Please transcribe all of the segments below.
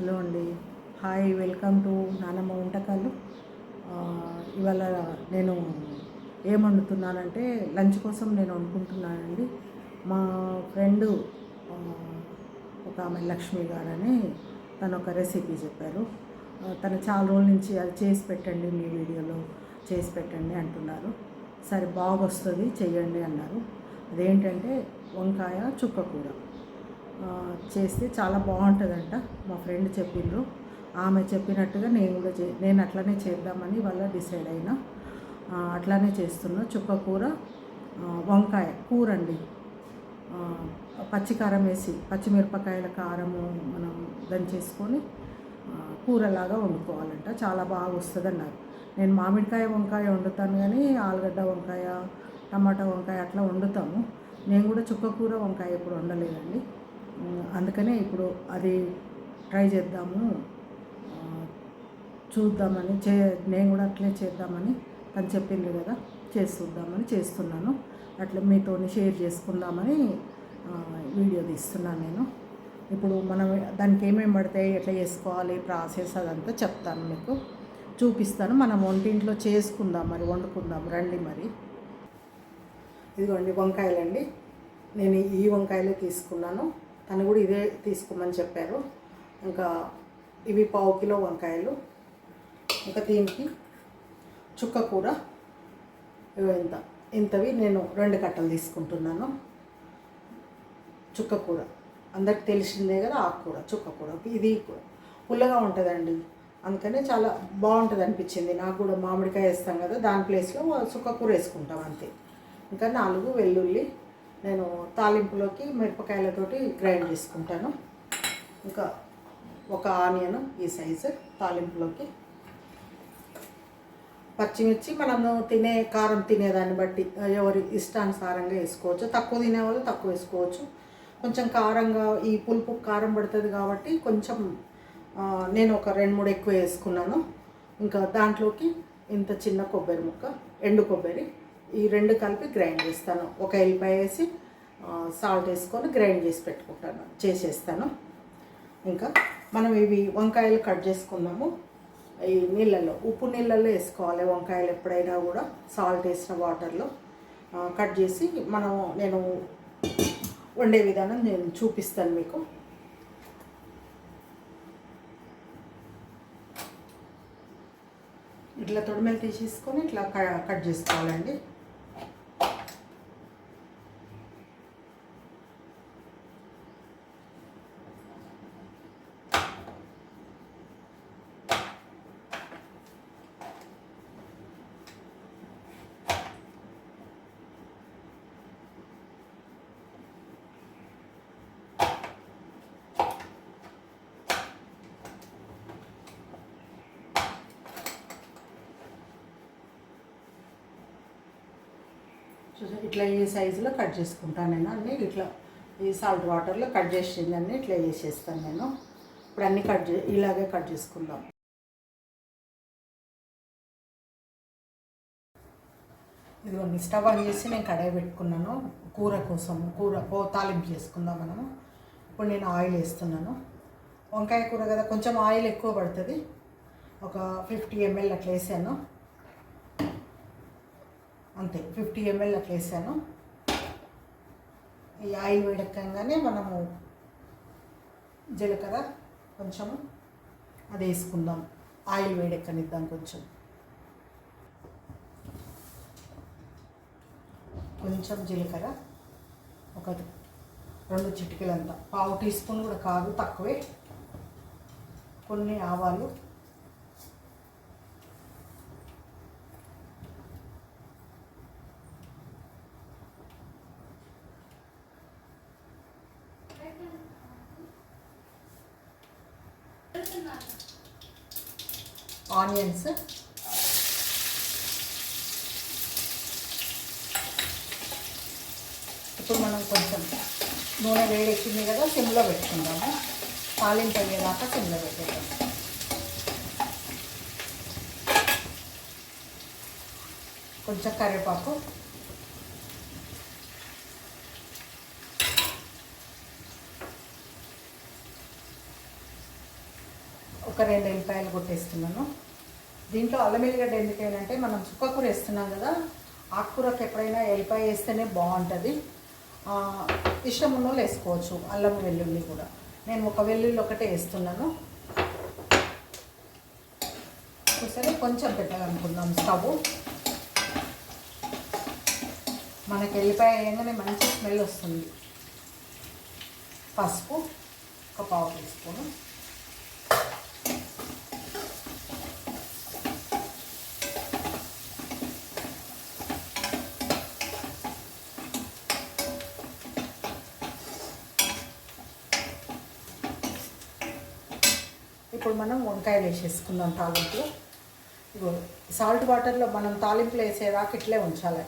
Hello అండి. Hi welcome to నానమ్మ వంటకాలు. ఇవాళ నేను ఏం వండుతున్నానంటే లంచ్ కోసం నేను వండుకుంటున్నానండి. మా ఫ్రెండు ఒక ఆమె లక్ష్మి గారని తను ఒక రెసిపీ చెప్పారు. తను చాలా రోజుల నుంచి అది చేసి పెట్టండి మీ వీడియోలో చేసి పెట్టండి అంటున్నారు. సరే బాగా వస్తుంది చెయ్యండి అన్నారు. అదేంటంటే వంకాయ చుక్క కూర. చేస్తే చాలా బాగుంటుందంట. మా ఫ్రెండ్ చెప్పిండ్రు. ఆమె చెప్పినట్టుగా నేను కూడా చే నేను అట్లనే చేద్దామని వాళ్ళ డిసైడ్ అయినా. అట్లానే చేస్తున్నా. చుక్క కూర వంకాయ కూర అండి పచ్చికారం వేసి పచ్చిమిరపకాయల కారము మనం దంచేసుకొని కూరలాగా వండుకోవాలంట. చాలా బాగా వస్తుంది అన్నారు నేను మామిడికాయ వంకాయ వండుతాను కానీ ఆలుగడ్డ వంకాయ టమాటా వంకాయ అట్లా వండుతాము. నేను కూడా చుక్క కూర వంకాయ ఎప్పుడు వండలేదండి. అందుకనే ఇప్పుడు అది ట్రై చేద్దాము. చూద్దామని చే నేను కూడా అట్లే చేద్దామని తను చెప్పింది కదా చేస్తుందామని చేస్తున్నాను. అట్లా మీతో షేర్ చేసుకుందామని వీడియో తీస్తున్నాను నేను. ఇప్పుడు మనం దానికి ఏమేమి పడతాయి ఎట్లా చేసుకోవాలి ప్రాసెస్ అదంతా చెప్తాను మీకు. చూపిస్తాను. మనం వంటింట్లో చేసుకుందాం మరి వండుకుందాం. రండి మరి. ఇదిగోండి వంకాయలండి. నేను ఈ వంకాయలే తీసుకున్నాను. తను కూడా ఇదే తీసుకోమని చెప్పారు. ఇంకా ఇవి పావు కిలో వంకాయలు. ఇంకా దీనికి చుక్క కూర. ఇంత. ఇంతవి నేను రెండు కట్టలు తీసుకుంటున్నాను. చుక్క కూర. అందరికి తెలిసిందే కదా ఆకుకూర చుక్క కూర. ఇది పుల్లగా ఉంటుందండి. అందుకనే చాలా బాగుంటుంది అనిపించింది. నాకు కూడా మామిడికాయ వేస్తాం కదా దాని ప్లేస్లో చుక్క కూర వేసుకుంటాం అంతే. ఇంకా నాలుగు వెల్లుల్లి నేను తాలింపులోకి మిరపకాయలతోటి గ్రైండ్ చేసుకుంటాను. ఇంకా ఒక ఆనియన్ ఈ సైజు తాలింపులోకి. పచ్చిమిర్చి మనము తినే కారం తినేదాన్ని బట్టి ఎవరి ఇష్టానుసారంగా వేసుకోవచ్చు. తక్కువ తినేవాళ్ళు తక్కువ వేసుకోవచ్చు. కొంచెం కారంగా ఈ పులుపు కారం పడుతుంది కాబట్టి కొంచెం నేను ఒక రెండు మూడు ఎక్కువ వేసుకున్నాను. ఇంకా దాంట్లోకి ఇంత చిన్న కొబ్బరి ముక్క ఎండు కొబ్బరి ఈ రెండు కలిపి గ్రైండ్ చేస్తాను. ఒక ఎల్లిపాయ వేసి సాల్ట్ వేసుకొని గ్రైండ్ చేసి పెట్టుకుంటాను. చేసేస్తాను. ఇంకా మనం ఇవి వంకాయలు కట్ చేసుకున్నాము. ఈ నీళ్ళల్లో ఉప్పు నీళ్ళల్లో వేసుకోవాలి. వంకాయలు ఎప్పుడైనా కూడా సాల్ట్ వేసిన వాటర్లో కట్ చేసి మనం నేను వండే విధానం నేను చూపిస్తాను మీకు. ఇట్లా తొడిమెలు తీసేసుకొని ఇట్లా క- కట్ చేసుకోవాలండి. ఇట్లా ఈ సైజులో కట్ చేసుకుంటాను నేను అన్నీ ఇట్లా ఈ సాల్ట్ వాటర్లో కట్ చేసింది అన్నీ ఇట్లా వేసేస్తాను నేను. ఇప్పుడు అన్నీ కట్ చే ఇలాగే కట్ చేసుకుందాం. ఇదిగోండి స్టవ్ ఆన్ చేసి నేను కడాయి పెట్టుకున్నాను కూర కోసం. కూర పో తాలింపు చేసుకుందాం మనము. ఇప్పుడు నేను ఆయిల్ వేస్తున్నాను. వంకాయ కూర కదా కొంచెం ఆయిల్ ఎక్కువ పడుతుంది. ఒక ఫిఫ్టీ ఎంఎల్ అట్లా వేసాను. అంతే ఫిఫ్టీ ఎంఎల్ అట్లా వేసాను. ఈ ఆయిల్ వేడెక్కగానే మనము జీలకర్ర కొంచెము అది వేసుకుందాం. ఆయిల్ వేడెక్కనిద్దాం కొంచెం. కొంచెం జీలకర్ర ఒక రెండు చిటికలంతా. పావు టీ స్పూన్ కూడా కాదు తక్కువే. కొన్ని ఆవాలు ఆనియన్స్. ఇప్పుడు మనం కొంచెం నూనె వేడెక్కింది కదా సిమ్లో పెట్టుకుందాము. తాలింపు అయ్యేదాకా సిమ్లో పెట్టేద్దాం. కొంచెం కరివేపాకు ఒక రెండు ఎల్లిపాయలు కొట్టేస్తున్నాను. దీంట్లో అల్లం ఎల్లిగడ్డ ఎందుకేనంటే మనం చుక్కకూర వేస్తున్నాం కదా ఆకుకూరకు ఎప్పుడైనా ఎల్లిపాయ వేస్తేనే బాగుంటుంది. ఇష్టం ఉన్న వాళ్ళు వేసుకోవచ్చు అల్లం వెల్లుల్లి కూడా. నేను ఒక వెల్లుల్లి ఒకటే వేస్తున్నాను. చూసరి? కొంచెం పెట్టాలనుకుందాం స్టవ్. మనకి ఎల్లిపాయ వేయగానే మంచి స్మెల్ వస్తుంది. పసుపు ఒక పావు టీ స్పూను. ఇప్పుడు మనం వంకాయలు వేసేసుకుందాం తాలింపులో. ఇగో సాల్ట్ వాటర్లో మనం తాలింపులు వేసేదాకా ఇట్లే ఉంచాలి.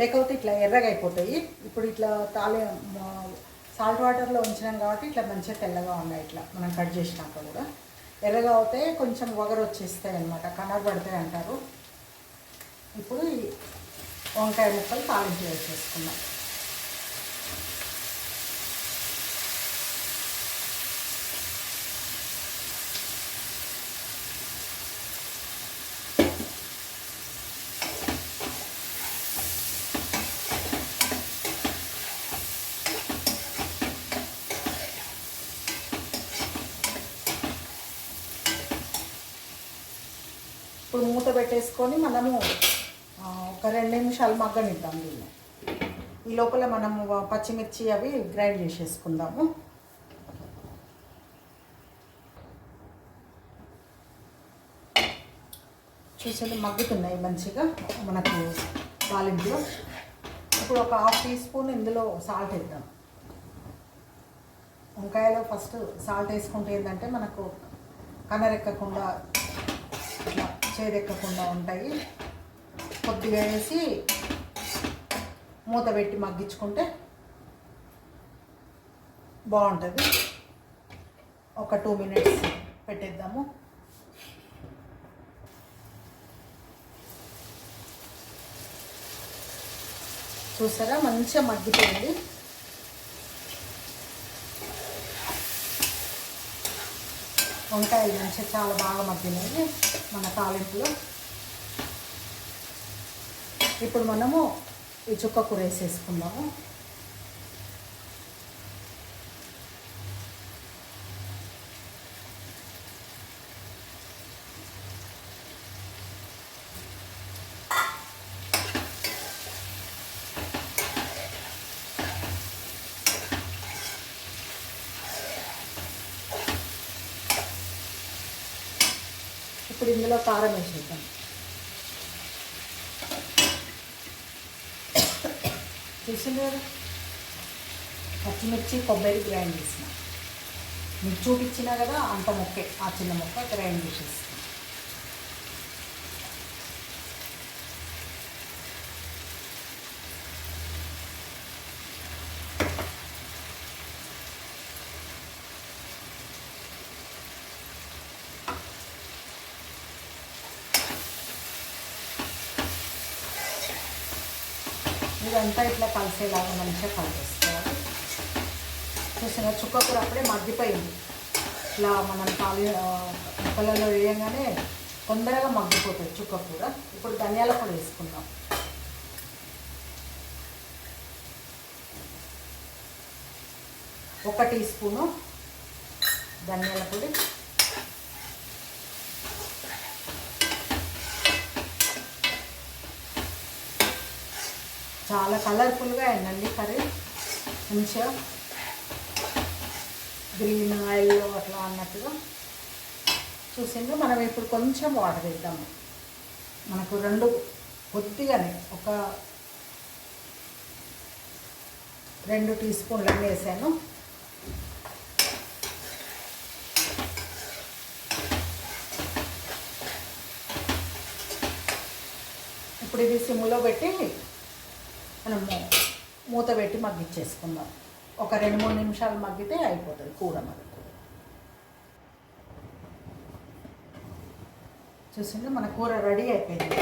లేకపోతే ఇట్లా ఎర్రగా అయిపోతాయి ఇప్పుడు ఇట్లా తాలి సాల్ట్ వాటర్లో ఉంచినాం కాబట్టి ఇట్లా మంచిగా తెల్లగా ఉన్నాయి ఇట్లా. మనం కట్ చేసినాక కూడా. ఎర్రగా అవుతే కొంచెం వగరు వచ్చేస్తాయి అనమాట కలర్ పడతాయి అంటారు. ఇప్పుడు వంకాయ ముక్కలు తాలింపు వేసేసుకున్నాం మూత పెట్టేసుకొని మనము ఒక రెండు నిమిషాలు మగ్గనిద్దాం దీన్ని. ఈ లోపల మనము పచ్చిమిర్చి అవి గ్రైండ్ చేసేసుకుందాము. చూసేది మగ్గుతున్నాయి మంచిగా. మనకు తాలింపులో. ఇప్పుడు ఒక హాఫ్ టీ స్పూన్ ఇందులో సాల్ట్ వేద్దాం. వంకాయలో ఫస్ట్ సాల్ట్ వేసుకుంటే ఏంటంటే మనకు కనరెక్కకుండా చేదెక్కకుండా ఉంటాయి. కొద్దిగా వేసి మూత పెట్టి మగ్గించుకుంటే బాగుంటుంది. ఒక టూ మినిట్స్ పెట్టేద్దాము. చూసారా? మంచిగా మగ్గిపోయింది. వంకాయలు మంచిగా చాలా బాగా మగ్గినాయి. మన తాలింపులో. ఇప్పుడు మనము ఈ చుక్క కూర వేసేసుకుందాము. ఇప్పుడు ఇందులో కారం వేసేద్దాం. చూసింది కదా? పచ్చిమిర్చి కొబ్బరి గ్రైండ్ చేసిన. మీకు చూపించినా కదా అంత మొక్కే ఆ చిన్న మొక్క గ్రైండ్ చేసేస్తాం ఇదంతా ఇట్లా కలిసేలాగా మంచిగా కలిపేసుకోవాలి. చూసిన చుక్క కూర అప్పుడే మగ్గిపోయింది. ఇట్లా మనం కాలి ముక్కలలో వేయగానే తొందరగా మగ్గిపోతుంది చుక్క కూర ఇప్పుడు ధనియాల పొడి వేసుకుందాం. ఒక టీ స్పూను ధనియాల పొడి చాలా కలర్ఫుల్గా అయిందండి కర్రీ. మంచిగా గ్రీన్ ఆయిల్ అట్లా అన్నట్టుగా చూసిండ్రు. మనం ఇప్పుడు కొంచెం వాటర్ వేద్దాము. మనకు రెండు కొద్దిగానే ఒక రెండు టీ స్పూన్లు వేసాను. ఇప్పుడు ఇది సిమ్లో పెట్టి మనము మూత పెట్టి మగ్గిచ్చేసుకుందాం. ఒక రెండు మూడు నిమిషాలు మగ్గితే అయిపోతుంది కూర మనకు చూసింది మన కూర రెడీ అయిపోయింది.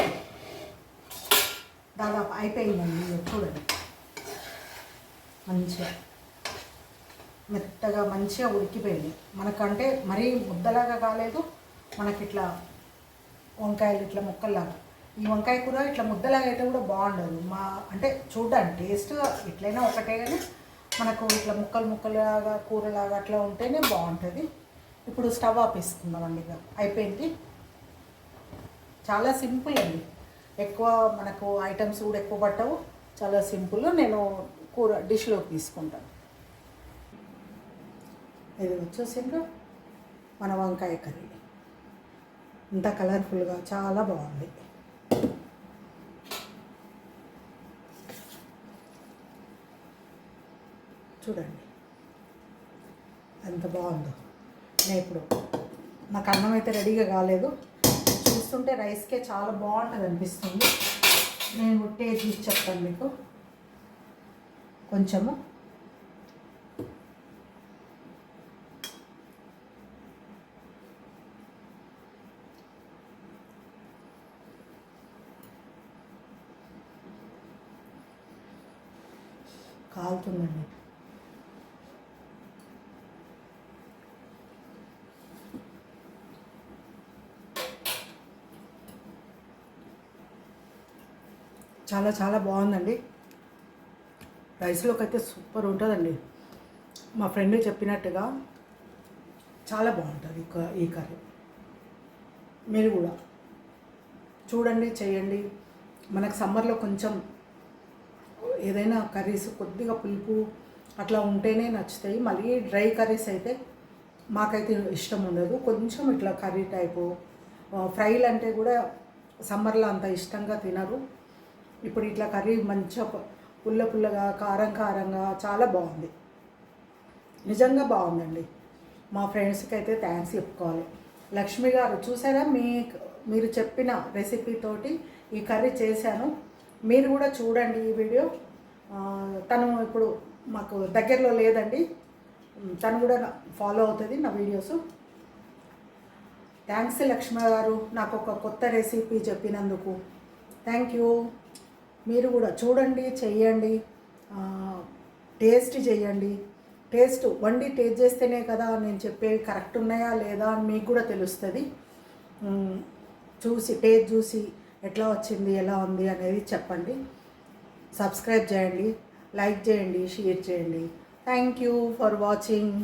దాదాపు అయిపోయిందండి చూడండి. మంచిగా మెత్తగా మంచిగా ఉడికిపోయింది. మనకంటే మరీ ముద్దలాగా కాలేదు. మనకి ఇట్లా వంకాయలు ఇట్లా ముక్కల్లాగా. ఈ వంకాయ కూర ఇట్లా ముద్దలాగా అయితే కూడా బాగుండదు. మా అంటే చూడడానికి టేస్ట్ ఎట్లయినా ఒకటే కానీ మనకు ఇట్లా ముక్కలు ముక్కలాగా కూరలాగా అట్లా ఉంటేనే బాగుంటుంది. ఇప్పుడు స్టవ్ ఆపేసుకుందామండి ఇక. అయిపోయింది. చాలా సింపుల్ అండి. ఎక్కువ మనకు ఐటమ్స్ కూడా ఎక్కువ పట్టవు. చాలా సింపుల్ నేను కూర డిష్లోకి తీసుకుంటాను. ఇది వచ్చేసిండ్రు మన వంకాయ కర్రీ. ఇంత కలర్ఫుల్గా చాలా బాగుంది. చూడండి. ఎంత బాగుందో. నేను ఇప్పుడు నాకు అన్నం అయితే రెడీగా కాలేదు. చూస్తుంటే రైస్కే చాలా బాగుంటుంది అనిపిస్తుంది. నేను టేస్ట్ తీసి చెప్తాను మీకు. కొంచెము. కాలుతుందండి. చాలా చాలా బాగుందండి. రైస్లోకి అయితే సూపర్ ఉంటుందండి. మా ఫ్రెండ్ చెప్పినట్టుగా చాలా బాగుంటుంది ఈ ఈ కర్రీ. మీరు కూడా చూడండి చేయండి. మనకు సమ్మర్లో కొంచెం ఏదైనా కర్రీస్ కొద్దిగా పులుపు అట్లా ఉంటేనే నచ్చుతాయి. మళ్ళీ డ్రై కర్రీస్ అయితే మాకైతే ఇష్టం ఉండదు. కొంచెం ఇట్లా కర్రీ టైపు ఫ్రైలు అంటే కూడా సమ్మర్లో అంత ఇష్టంగా తినరు. ఇప్పుడు ఇట్లా కర్రీ మంచిగా పుల్ల పుల్లగా కారం కారంగా చాలా బాగుంది. నిజంగా బాగుందండి. మా ఫ్రెండ్స్కి అయితే థ్యాంక్స్ చెప్పుకోవాలి. లక్ష్మి గారు చూసారా మీ మీరు చెప్పిన రెసిపీతోటి ఈ కర్రీ చేశాను. మీరు కూడా చూడండి ఈ వీడియో. తను ఇప్పుడు మాకు దగ్గరలో లేదండి. తను కూడా ఫాలో అవుతుంది నా వీడియోస్. థ్యాంక్స్ లక్ష్మి గారు నాకు ఒక కొత్త రెసిపీ చెప్పినందుకు. థ్యాంక్ యూ మీరు కూడా చూడండి చెయ్యండి టేస్ట్ చేయండి టేస్ట్ వండి టేస్ట్ చేస్తేనే కదా నేను చెప్పేవి కరెక్ట్ ఉన్నాయా లేదా అని మీకు కూడా తెలుస్తుంది. చూసి టేస్ట్ చూసి ఎట్లా వచ్చింది ఎలా ఉంది అనేది చెప్పండి. సబ్స్క్రైబ్ చేయండి లైక్ చేయండి షేర్ చేయండి. Thank you for watching